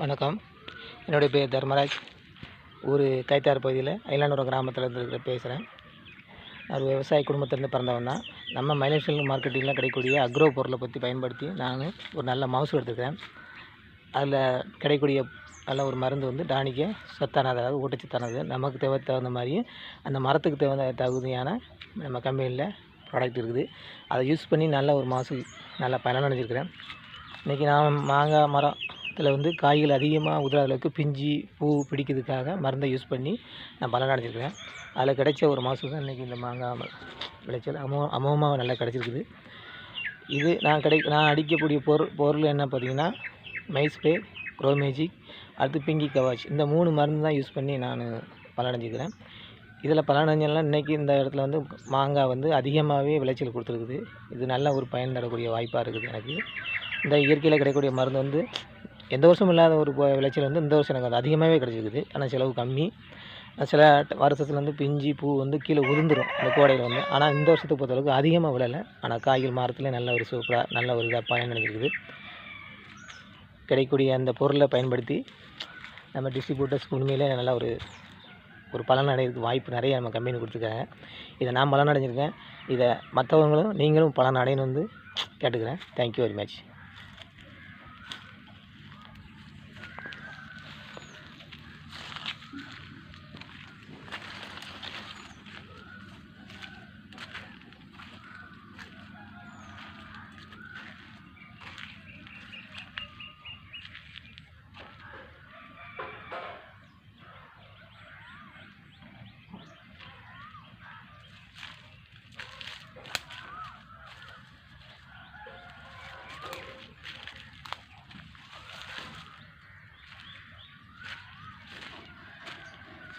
வணக்கம். என்னுடைய பேர் தர்மராஜ். ஊர் கைத்தார் பகுதியில் அயலானூர் கிராமத்தில் இருந்து பேசுகிறேன். நான் ஒரு விவசாய குடும்பத்திலேருந்து பிறந்தவன் தான். நம்ம மைலேஷியல் மார்க்கெட்டிங்கில் கிடைக்கக்கூடிய அக்ரோ பொருளை பற்றி பயன்படுத்தி நான் ஒரு நல்ல மவுசு எடுத்துக்கிறேன். அதில் கிடைக்கக்கூடிய நல்ல ஒரு மருந்து வந்து டானிக்க சத்தானது அதாவது ஊட்டச்சத்தானது. நமக்கு தேவை தகுந்த மாதிரி அந்த மரத்துக்கு தகுந்த தகுதியான நம்ம கம்பெனியில் ப்ராடக்ட் இருக்குது. அதை யூஸ் பண்ணி நல்ல ஒரு மாசு நல்லா பயனடைஞ்சிருக்கிறேன் இன்றைக்கி நான் மாங்காய் மரம் இதில் வந்து காய்கள் அதிகமாக உதிராத அளவுக்கு பிஞ்சு பூ பிடிக்கிறதுக்காக மருந்தை யூஸ் பண்ணி நான் பலன் அடைஞ்சிருக்கிறேன். அதில் கிடைச்ச ஒரு மாதம் தான் இன்றைக்கி இந்த மாங்காய் விளைச்சல். அமோ அமோகமாக நல்லா கிடச்சிருக்குது. இது நான் கிடை நான் அடிக்கக்கூடிய பொருள் பொருள் என்ன பார்த்தீங்கன்னா மைஸ்ப்ரே க்ரோமேஜிக் அடுத்து பிங்கி கவாச். இந்த மூணு மருந்து தான் யூஸ் பண்ணி நான் பலனடைஞ்சிக்கிறேன் இதில் பலனடைஞ்செல்லாம் இன்றைக்கி இந்த இடத்துல வந்து மாங்காய் வந்து அதிகமாகவே விளைச்சல் கொடுத்துருக்குது. இது நல்ல ஒரு பயன் தரக்கூடிய வாய்ப்பாக இருக்குது எனக்கு. இந்த இயற்கையில் கிடைக்கக்கூடிய மருந்து வந்து எந்த வருஷமும் இல்லாத ஒரு விளைச்சல் வந்து இந்த வருஷம் எனக்கு அது அதிகமாகவே கிடச்சிருக்குது. ஆனால் செலவு கம்மி. சில வருஷத்துல வந்து பிஞ்சு பூ வந்து கீழே உதிர்ந்துடும் இந்த கோடையில் வந்து. ஆனால் இந்த வருஷத்தை பொறுத்தளவுக்கு அதிகமாக விழலை. ஆனால் காய்கள் மரத்தில் நல்ல ஒரு சூப்பராக நல்ல ஒரு இதாக பயன் அடைஞ்சிருக்குது. கிடைக்கக்கூடிய அந்த பொருளை பயன்படுத்தி நம்ம டிஸ்ட்ரிபியூட்டர்ஸ் உண்மையிலே நல்ல ஒரு ஒரு பலன் அடைகிறதுக்கு வாய்ப்பு நிறைய நம்ம கம்பெனி கொடுத்துருக்காங்க. இதை நான் பலன் அடைஞ்சிருக்கேன். இதை மற்றவங்களும் நீங்களும் பலன் அடையணும் வந்து கேட்டுக்கிறேன் தேங்க்யூ வெரி மச்